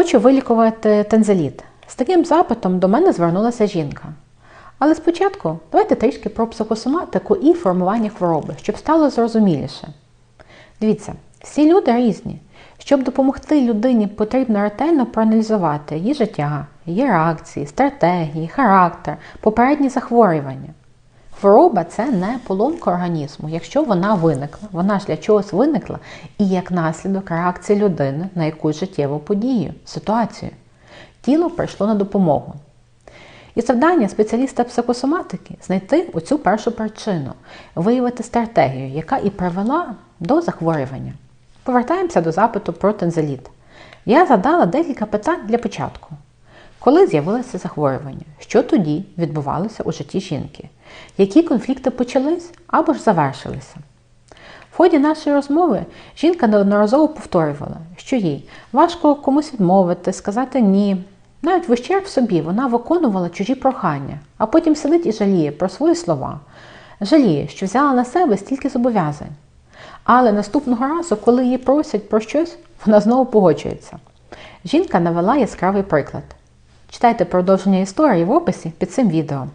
Хочу вилікувати тензеліт. З таким запитом до мене звернулася жінка. Але спочатку давайте трішки про психосоматику і формування хвороби, щоб стало зрозуміліше. Дивіться, всі люди різні. Щоб допомогти людині, потрібно ретельно проаналізувати її життя, її реакції, стратегії, характер, попередні захворювання. Хвороба це не поломка організму. Якщо вона виникла, вона ж для чогось виникла і як наслідок реакції людини на якусь життєву подію, ситуацію. Тіло прийшло на допомогу. І завдання спеціаліста психосоматики знайти оцю першу причину, виявити стратегію, яка і привела до захворювання. Повертаємося до запиту про тензеліт. Я задала декілька питань для початку. Коли з'явилося захворювання? Що тоді відбувалося у житті жінки? Які конфлікти почались або ж завершилися? В ході нашої розмови жінка неодноразово повторювала, що їй важко комусь відмовити, сказати ні. Навіть в ущерб собі вона виконувала чужі прохання, а потім сидить і жаліє про свої слова. Жаліє, що взяла на себе стільки зобов'язань. Але наступного разу, коли її просять про щось, вона знову погоджується. Жінка навела яскравий приклад. Читайте продовження історії в описі під цим відео.